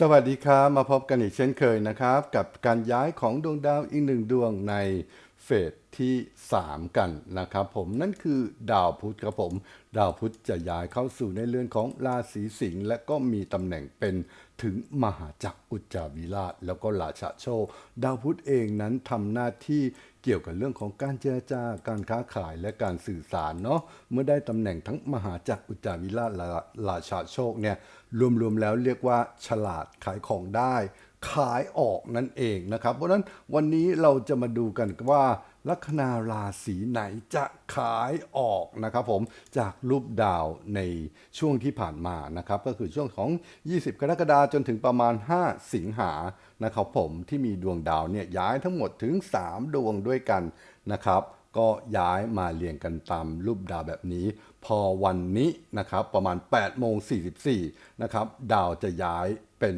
สวัสดีครับ มาพบกันอีกเช่นเคยนะครับ กับการย้ายของดวงดาวอีกหนึ่งดวงในเฟสที่ 3 กันนะครับผมนั่นคือดาวพุธครับผม ดาวพุธจะย้ายเข้าสู่ในเรือนของราศีสิงห์และก็มีตำแหน่งเป็นถึงมหาจักรอุจจาวิราช แล้วก็ราชาโชค ดาวพุธเองนั้นทำหน้าที่ เกี่ยวกับเรื่องของการเจรจาการค้าขายและการสื่อสารเนาะเมื่อได้ตำแหน่งทั้งมหาจักรอุจจาวิราชและราชาโชคเนี่ยรวมๆแล้วเรียกว่าฉลาดขายของได้ ขายออกนั่นเองนะครับ เพราะนั้นวันนี้เราจะมาดูกันว่า ลัคนาราศีไหนจะขายออกนะครับผมจากรูปดาวในช่วงที่ผ่านมานะครับก็คือช่วงของ 20 กรกฎาคมจนถึงประมาณ 5 สิงหานะครับผมที่มีดวงดาวเนี่ยย้ายทั้งหมดถึง 3 ดวงด้วยกันนะครับก็ย้ายมาเรียงกันตามรูปดาวแบบนี้ พอวันนี้นะครับประมาณ8โมง44นะครับดาวจะย้ายเป็น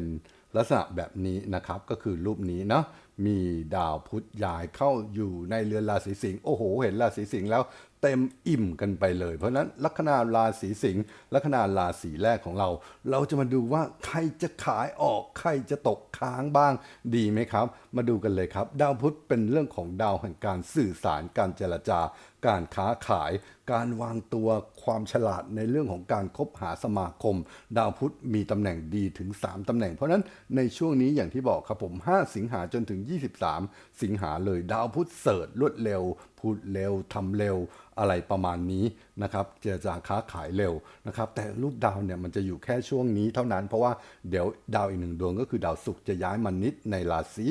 ลักษณะแบบนี้นะครับก็คือรูปนี้เนาะ มีดาวพุธย้ายเข้าอยู่ในเรือนราศีสิงห์โอ้โห เห็นราศีสิงห์แล้วเต็มอิ่มกันไปเลย เพราะฉะนั้นลัคนาราศีสิงห์ลัคนาราศีแรกของเรา เราจะมาดูว่าใครจะขายออกใครจะตกค้างบ้างดีไหมครับ มาดูกันเลยครับ ดาวพุธเป็นเรื่องของดาวแห่งการสื่อสารการเจรจาการค้าขาย การวางตัวความฉลาดในเรื่องของการคบหาสมาคม ดาวพุธมีตำแหน่งดีถึง 3ตำแหน่ง เพราะนั้นในช่วงนี้อย่างที่บอกครับผม 5 สิงหาจนถึง 23 สิงหาเลยดาวพุธเสิร์ชรวดเร็ว พูดเร็วทำเร็วอะไรประมาณนี้นะครับเจรจาค้าขายเร็วนะครับ แต่ลูกดาวเนี่ยมันจะอยู่แค่ช่วงนี้เท่านั้น เพราะว่าเดี๋ยวดาวอีกหนึ่งดวงก็คือดาวศุกร์จะย้ายมานิดในราศี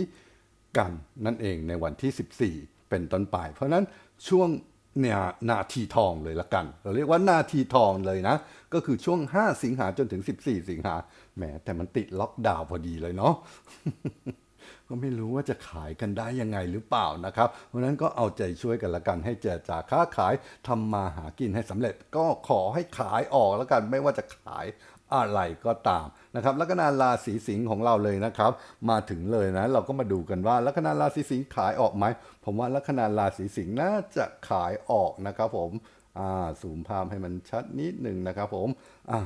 กันนั่นเองในวันที่ 14 เป็นต้นไป เพราะนั้นช่วง เนี่ยนาทีทองเลยละกัน เราเรียกว่านาทีทองเลยนะ ก็คือช่วง 5 สิงหาจนถึง 14 สิงหาแหมแต่มันติดล็อกดาวน์พอดีเลยเนาะก็ไม่รู้ว่าจะขายกันได้ยังไงหรือเปล่านะครับ เพราะนั้นก็เอาใจช่วยกันละกันให้เจรจาค้าขายทำมาหากินให้สำเร็จ ก็ขอให้ขายออกล้วกัน ไม่ว่าจะขาย อะไรก็ตามนะครับลัคนาราศีสิงห์ของเราเลยนะครับ มาถึงเลยนะ เราก็มาดูกันว่าลัคนาราศีสิงห์ขายออกไหมผมว่าลัคนาราศีสิงห์น่าจะขายออกนะครับผมอ่าสูมภาพให้มันชัดนิดหนึ่งนะครับผมอ่า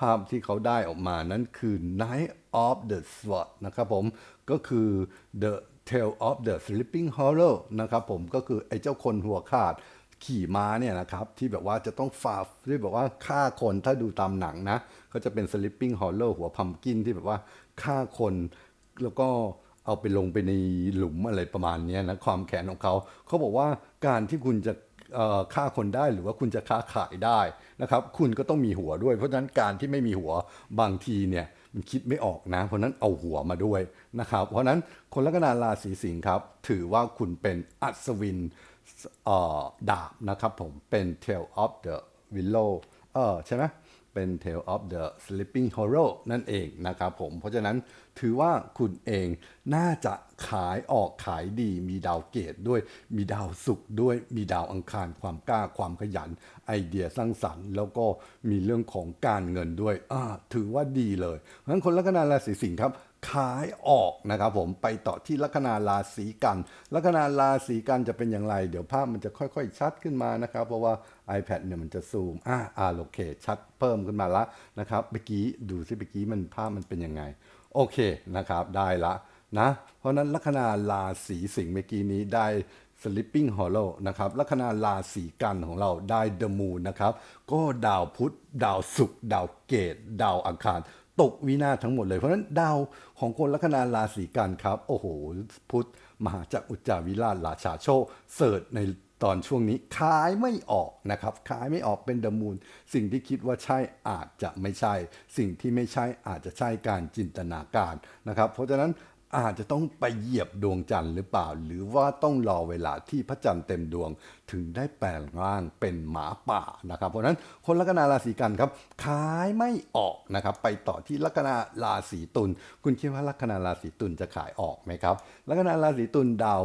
ภาพที่เขาได้ออกมานั้นคือ Night of the Sword นะครับผมก็คือ The Tale of the Sleeping Hollow นะครับผมก็คือไอ้เจ้าคนหัวขาด ขี่ม้าเนี่ยนะครับที่แบบว่าจะต้องฝ่าที่แบบว่าฆ่าคนถ้าดูตามหนังนะ ก็จะเป็น Sleeping Hollow หัวพัมกินที่แบบว่าฆ่าคนแล้วก็เอาไปลงไปในหลุมอะไรประมาณนี้นะความแค้นของเขาเขาบอกว่าการที่คุณจะฆ่าคนได้หรือว่าคุณจะค้าขายได้นะครับ คุณก็ต้องมีหัวด้วย เพราะฉะนั้นการที่ไม่มีหัวบางทีเนี่ยมันคิดไม่ออกนะ เพราะนั้นเอาหัวมาด้วยนะครับ เพราะนั้นคนลัคนาราศีสิงห์ครับ ถือว่าคุณเป็นอัศวิน ดาบนะครับผมเป็น Tale of the Willow เออใช่ไหมเป็น Tale of the Sleeping Hollow นั่นเองนะครับผม เพราะฉะนั้นถือว่าคุณเองน่าจะขายออกขายดี มีดาวเกตด้วย มีดาวศุกร์ด้วย มีดาวอังคาร ความกล้า ความขยัน ไอเดียสร้างสรรค์ แล้วก็มีเรื่องของการเงินด้วยอ่าถือว่าดีเลยเพราะฉะนั้นคนลัคนาราศีสิงห์ครับ ขายออกนะครับผมไปต่อที่ลัคนาราศีกัน ลัคนาราศีกันจะเป็นอย่างไร เดี๋ยวภาพมันจะค่อยๆ ชัดขึ้นมานะครับ เพราะว่า iPad เนี่ยมันจะซูมอ่าอ่าโอเคชัดเพิ่มขึ้นมาละนะครับเมื่อกี้ดูซิเมื่อกี้มันภาพมันเป็นยังไง โอเคนะครับได้ละนะเพราะนั้นลัคนาราศีสิงห์เมื่อกี้นี้ได้ Sleeping Hollow นะครับลัคนาราศีกันของเราได้ The Moon นะครับ ก็ดาวพุธ ดาวศุกร์ ดาวเกต ดาวอังคาร ตกวินาศทั้งหมดเลย เพราะฉะนั้นดาวของคนลัคนาราศีกันครับ โอ้โห พุทธมหาจักรอุจจาวิราชราชาโชเสิร์ชในตอนช่วงนี้ขายไม่ออกนะครับ ขายไม่ออกเป็นเดมูล สิ่งที่คิดว่าใช่อาจจะไม่ใช่ สิ่งที่ไม่ใช่อาจจะใช่การจินตนาการนะครับ เพราะฉะนั้น อาจจะต้องไปเหยียบดวงจันทร์หรือเปล่า หรือว่าต้องรอเวลาที่พระจันทร์เต็มดวงถึงได้แปลงร่างเป็นหมาป่านะครับ เพราะนั้นคนลัคนาราศีกันครับขายไม่ออกนะครับ ไปต่อที่ลัคนาราศีตุลคุณคิดว่าลัคนาราศีตุลจะขายออกไหมครับลัคนาราศีตุลดาว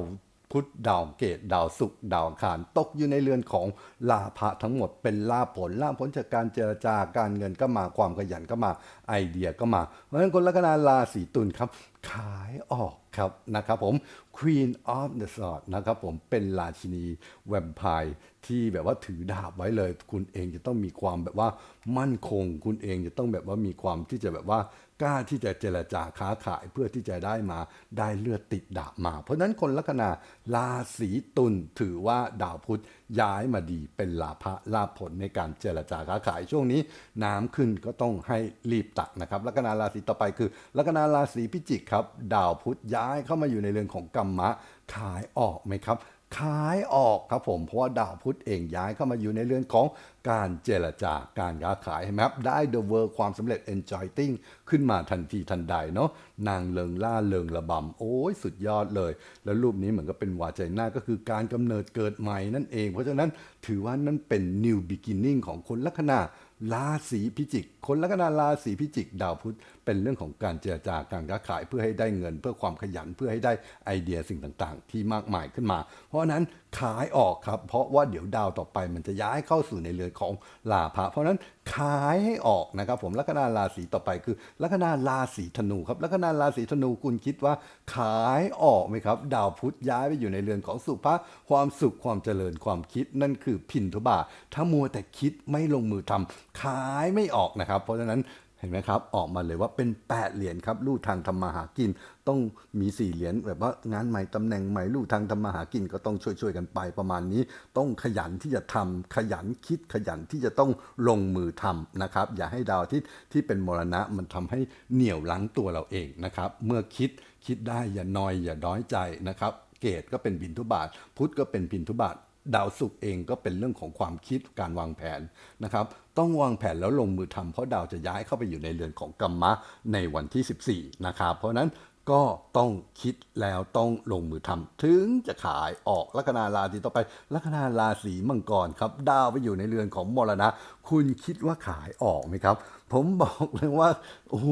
พุธดาวเกตดาวศุกร์ดาวอังคารตกอยู่ในเรือนของลาภะทั้งหมดเป็นลาผลลาผลจากการเจรจาการเงินก็มาความขยันก็มาไอเดียก็มา เพราะฉะนั้นคนลัคนาราศีตุลครับ ขายออกครับนะครับผม Queen of the Sword นะครับผมเป็นราชินีแวมไพร์ที่แบบว่าถือดาบไว้เลย คุณเองจะต้องมีความแบบว่ามั่นคง คุณเองจะต้องแบบว่ามีความที่จะแบบว่า กล้าที่จะเจรจาค้าขายเพื่อที่จะได้มาได้เลือดติดดาบมา เพราะนั้นคนลัคนาราศีตุลถือว่าดาวพุธย้ายมาดีเป็นลาภะลาภผลในการเจรจาค้าขายช่วงนี้ น้ำขึ้นก็ต้องให้รีบตักนะครับลัคนาราศีต่อไปคือลัคนาราศีพิจิกครับดาวพุธย้ายเข้ามาอยู่ในเรือนของกรรมะขายออกไหมครับขายออกครับผมเพราะว่าดาวพุธเองย้ายเข้ามาอยู่ในเรือนของ การเจรจาการค้าขายเห็นไหมครับได้ The World ความสำเร็จ Enjoying ขึ้นมาทันทีทันใดเนาะนางเลิงล่าเลิงระบำ โอ้ยสุดยอดเลย แล้วรูปนี้เหมือนกับเป็นวาใจหน้าก็คือการกำเนิดเกิดใหม่นั่นเอง เพราะฉะนั้นถือว่านั่นเป็น New Beginning ของคนลัคนาราศีพิจิก คนลัคนาราศีพิจิก ดาวพุธเป็นเรื่องของการเจรจาการค้าขายเพื่อให้ได้เงิน เพื่อความขยันเพื่อให้ได้ไอเดียสิ่งต่างๆ ที่มากมายขึ้นมา เพราะฉะนั้นขายออกครับ เพราะว่าเดี๋ยวดาวต่อไปมันจะย้ายเข้าสู่ในเรือนของลาภะเพราะนั้นขายให้ออกนะครับผมลัคนาราศีต่อไปคือลัคนาราศีธนูครับลัคนาราศีธนูคุณคิดว่า ขายออกไหมครับ ดาวพุธย้ายไปอยู่ในเรือนของสุภะความสุขความเจริญความคิดนั่นคือพินทุบาถ้ามัวแต่คิดไม่ลงมือทำขายไม่ออกนะครับ เพราะฉะนั้น เห็นไหมครับ ออกมาเลยว่าเป็น 8 เหรียญครับ ลู่ทางทำมาหากิน ต้องมี4เหรียญแบบว่างานใหม่ตำแหน่งใหม่ลู่ทางทำมาหากินก็ต้องช่วยๆกันไปประมาณนี้ ต้องขยันที่จะทำขยันคิดขยันที่จะต้องลงมือทำนะครับ อย่าให้ดาวอาที่ที่เป็นมรณะมันทำให้เหนี่ยวลังตัวเราเองนะครับ เมื่อคิดคิดได้อย่านอยอย่าน้อยใจนะครับ เกตก็เป็นบินทุบาท พุทธก็เป็นบินทุบาท ดาวศุกร์เองก็เป็นเรื่องของความคิดการวางแผนนะครับ ต้องวางแผนแล้วลงมือทำเพราะดาวจะย้ายเข้าไปอยู่ในเรือนของกัมมะในวันที่ 14 นะครับ เพราะฉะนั้นก็ต้องคิดแล้วต้องลงมือทำถึงจะขายออกลัคนาราศีต่อไปลัคนาราศีมังกรครับดาวไปอยู่ในเรือนของมรณะ คุณคิดว่าขายออกไหมครับ ผมบอกเลยว่าโอ้โห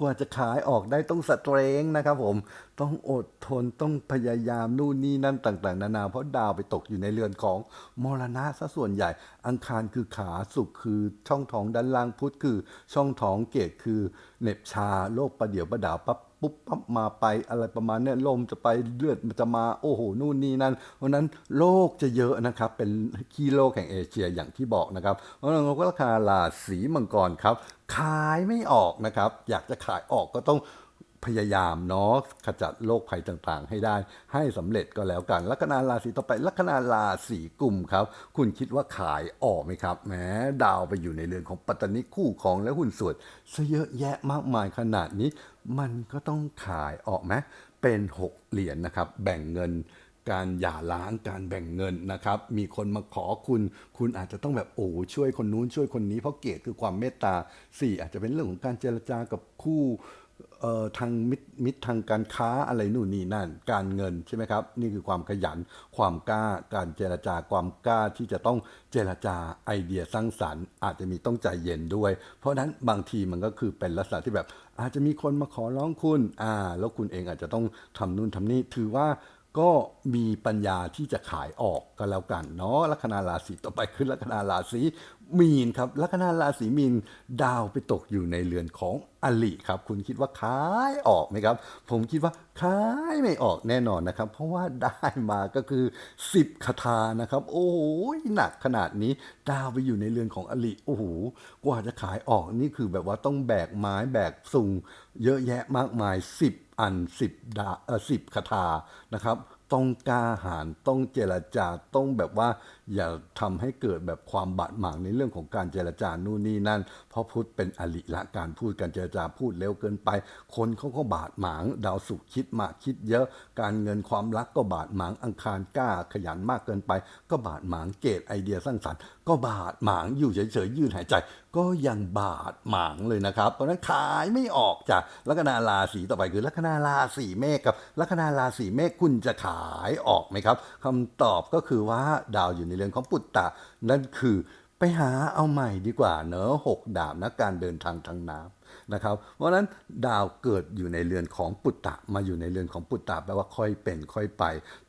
กว่าจะขายออกได้ต้องสเตรงนะครับผมต้องอดทนต้องพยายามนู่นนี่นั่นต่าง ๆ นานา เพราะดาวไปตกอยู่ในเรือนของมรณะซะส่วนใหญ่ อังคารคือขาสุขคือช่องท้องด้านล่างพุธคือ ช่องท้องเกตคือเหน็บชาโรคประเดี๋ยวประดาวปั๊บปุ๊บปั๊บมาไปอะไรประมาณนี้ลมจะไปเลือดมันจะมาโอ้โหนู่นนี่นั่นเพราะนั้นโรคจะเยอะนะครับเป็นขี้โรคแห่งเอเชียอย่างที่บอกนะครับเพราะนั้นกราคาราศีมังกรครับ ขายไม่ออกนะครับ อยากจะขายออกก็ต้องพยายามเนาะขจัดโรคภัยต่างๆ ให้ได้ ให้สำเร็จก็แล้วกัน ลัคนาราศีต่อไปลัคนาราศีกลุ่มครับ คุณคิดว่าขายออกไหมครับแหมดาวไปอยู่ในเรือนของปัตตานิคู่ของและหุ้นส่วนซะเยอะแยะมากมายขนาดนี้ มันก็ต้องขายออกไหมเป็น 6 เหรียญนะครับ แบ่งเงิน การหย่าร้างการแบ่งเงินนะครับ มีคนมาขอคุณ คุณอาจจะต้องแบบโอ้ช่วยคนนู้นช่วยคนนี้เพราะเกตคือความเมตตาสี่อาจจะเป็นเรื่องของการเจรจากับคู่เอ่อทางมิตรมิตรทางการค้าอะไรนู่นนี่นั่น การเงินใช่ไหมครับ นี่คือความขยันความกล้าการเจรจาความกล้าที่จะต้องเจรจาไอเดียสร้างสรรค์ อาจจะมีต้องใจเย็นด้วย เพราะฉะนั้นบางทีมันก็คือเป็นลักษณะที่แบบ อาจจะมีคนมาขอร้องคุณอ่าแล้วคุณเองอาจจะต้องทำนู่นทำนี่ถือว่า ก็มีปัญญาที่จะขายออกก็แล้วกันเนาะลัคนาราศีต่อไปคือลัคนาราศีมีนครับลัคนาราศีมีนดาวไปตกอยู่ในเรือนของอลิครับ คุณคิดว่าขายออกไหมครับ ผมคิดว่าขายไม่ออกแน่นอนนะครับ เพราะว่าได้มาก็คือ 10คาถานะครับ โอ้โหหนักขนาดนี้ ดาวไปอยู่ในเรือนของอลิโอ้โหกว่าจะขายออกนี่คือแบบว่าต้องแบกไม้แบกสุงเยอะแยะมากมาย 10 อันสิบดาเออ10คาถานะครับ ต้องกล้าหาญต้องเจรจาต้องแบบว่า อย่าทำให้เกิดแบบความบาดหมางในเรื่องของการเจรจานู่นนี่นั่น เพราะพุทธเป็นอลิละการพูดการเจรจาพูดเร็วเกินไป คนเขาก็บาดหมาง ดาวสุขคิดมากคิดเยอะ การเงินความรักก็บาดหมางอังคารกล้าขยันมากเกินไป ก็บาดหมางเกตไอเดียสร้างสรรค์ก็บาดหมางอยู่เฉยๆยืนหายใจ ก็ยังบาดหมางเลยนะครับเพราะนั้นขายไม่ออกจากลัคนาราศีต่อไปคือลัคนาราศีเมษกับลัคนาราศีเมษคุณจะขายายออกไหมครับคำตอบก็คือว่าดาวอยู่ในเรือนของปุตตะ นั่นคือไปหาเอาใหม่ดีกว่าเนอะหกดาบนะการเดินทางทางน้ำนะครับ เพราะฉะนั้นดาวเกิดอยู่ในเรือนของปุตตะ มาอยู่ในเรือนของปุตตะแปลว่าค่อยเป็นค่อยไป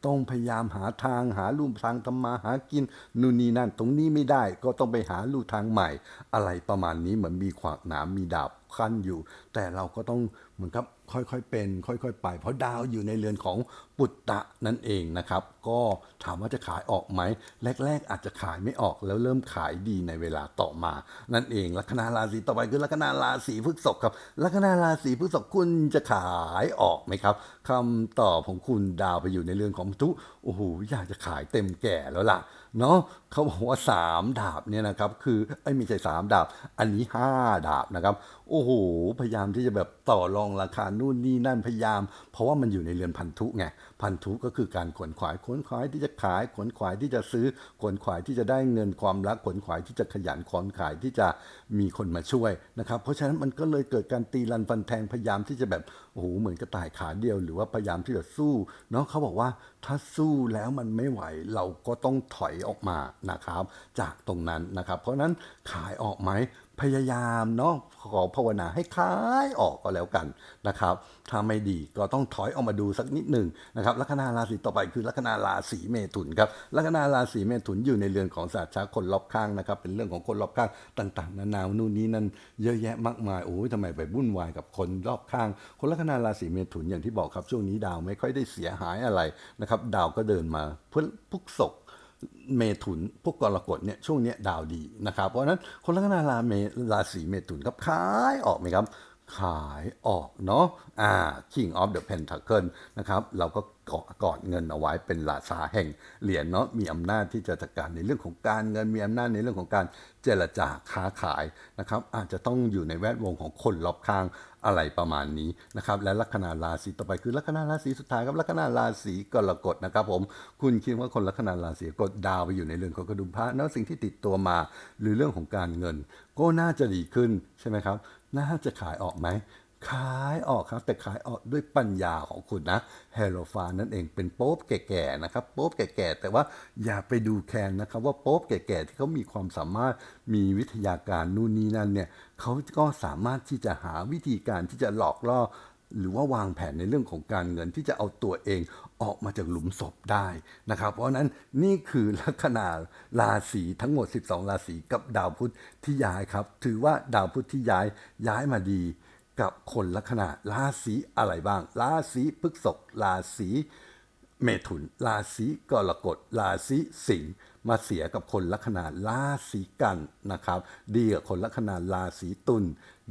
ต้องพยายามหาทางหาลู่ทางทำมาหากินนู่นนี่นั่น ตรงนี้ไม่ได้ก็ต้องไปหาลู่ทางใหม่ อะไรประมาณนี้เหมือนมีขวากหนามมีดาบ ขั้นอยู่ แต่เราก็ต้องเหมือนกับค่อยๆเป็น ค่อยๆ ไป เพราะดาวอยู่ในเรือนของปุตตะนั่นเองนะครับ ก็ถามว่าจะขายออกไหมแรก ๆ อาจจะขายไม่ออกแล้วเริ่มขายดีในเวลาต่อมา นั่นเองลัคนาราศีต่อไปคือลัคนาราศีพฤษภครับลัคนาราศีพฤษภคุณจะขายออกไหมครับคำตอบของคุณดาวไปอยู่ในเรือนของทุโอ้โหอยากจะขายเต็มแก่แล้วล่ะเนาะเขาบอกว่า 3 ดาบเนี่ยนะครับ คือไอ้มีใช่3ดาบ อันนี้ 5 ดาบนะครับ โอ้โห พยายามที่จะแบบต่อรองราคานู่นนี่นั่นพยายาม เพราะว่ามันอยู่ในเรือนพันธุไง พันธุก็คือการขวนขวายขวนขวายที่จะขายขวนขวายที่จะซื้อขวนขวายที่จะได้เงินความรักขวนขวายที่จะขยันขวนขายที่จะมีคนมาช่วยนะครับ เพราะฉะนั้นมันก็เลยเกิดการตีรันฟันแทงพยายามที่จะแบบโอ้โหเหมือนกระต่ายขาเดียว หรือว่าพยายามที่จะสู้เนาะเขาบอกว่าถ้าสู้แล้วมันไม่ไหวเราก็ต้องถอยออกมานะครับ จากตรงนั้นนะครับ เพราะฉะนั้นขายออกไหม พยายามเนาะขอภาวนาให้ขายออกก็แล้วกันนะครับถ้าไม่ดีก็ต้องถอยออกมาดูสักนิดหนึ่งนะครับลัคนาราศีต่อไปคือลัคนาราศีเมถุนครับลัคนาราศีเมถุนอยู่ในเรือนของศาสตร์ชาคนรอบข้างนะครับ เป็นเรื่องของคนรอบข้างต่าง ๆ นานานู่นนี่นั่นเยอะแยะมากมายโอ้ยทำไมไปวุ่นวายกับคนรอบข้าง คนลัคนาราศีเมถุนอย่างที่บอกครับช่วงนี้ดาวไม่ค่อยได้เสียหายอะไรนะครับ ดาวก็เดินมาเพื่อพุกศก เมถุนพวกกรกฎเนี่ยช่วงเนี้ยดาวดีนะครับ เพราะฉะนั้นคนลัคนาราเมราศีเมถุนครับขายออกไหมครับ ขายออกเนาะอ่า King of the Pentacle นะครับ เราก็เกาะกอดเงินเอาไว้เป็นราชาแห่งเหรียญเนาะมีอำนาจที่จะจัดการในเรื่องของการเงินมีอำนาจในเรื่องของการเจรจาค้าขายนะครับ อาจจะต้องอยู่ในแวดวงของคนรอบข้างอะไรประมาณนี้นะครับ และลัคนาราศีต่อไปคือลัคนาราศีสุดท้ายครับลัคนาราศีกรกฎนะครับผมคุณคิดว่าคนลัคนาราศีกรกฎดาวไปอยู่ในเรื่อนของกระดุมพระแล้วสิ่งที่ติดตัวมาหรือเรื่องของการเงิน ก็น่าจะดีขึ้นใช่ไหมครับน่าจะขายออกไหม ขายออกครับแต่ขายออกด้วยปัญญาของคุณนะเฮโรฟานนั่นเองเป็นโป๊บแก่ๆนะครับโป๊บแก่ๆแต่ว่าอย่าไปดูแคนนะครับว่าโป๊บแก่ๆที่เขามีความสามารถมีวิทยาการนู่นนี่นั่นเนี่ยเขาก็สามารถที่จะหาวิธีการที่จะหลอกล่อหรือว่าวางแผนในเรื่องของการเงินที่จะเอาตัวเองออกมาจากหลุมศพได้นะครับ เพราะฉะนั้นนี่คือลัคนาราศีทั้งหมด 12 ราศีกับดาวพุธที่ย้ายครับ ถือว่าดาวพุธที่ย้ายย้ายมาดี กับคนลัคนาราศีอะไรบ้าง ราศีพฤษภราศีเมถุน ราศีกรกฎราศีสิงห์มาเสียกับคนลัคนาราศีกันนะครับ ดีกับคนลัคนาราศีตุล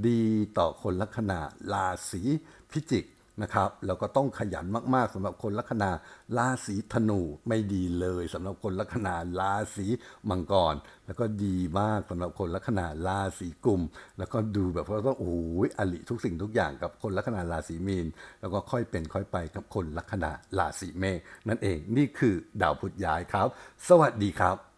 ดีต่อคนลัคนาราศีพิจิก นะครับแล้วก็ต้องขยันมาก ๆสำหรับคนลัคนาราศีธนูไม่ดีเลยสำหรับคนลัคนาราศีมังกร แล้วก็ดีมากสำหรับคนลัคนาราศีกุม แล้วก็ดูแบบว่าต้องโอ้โหอลิทุกสิ่งทุกอย่างกับคนลัคนาราศีมีน แล้วก็ค่อยเป็นค่อยไปกับคนลัคนาราศีเมษนั่นเองนี่คือดาวพุธย้ายครับ สวัสดีครับ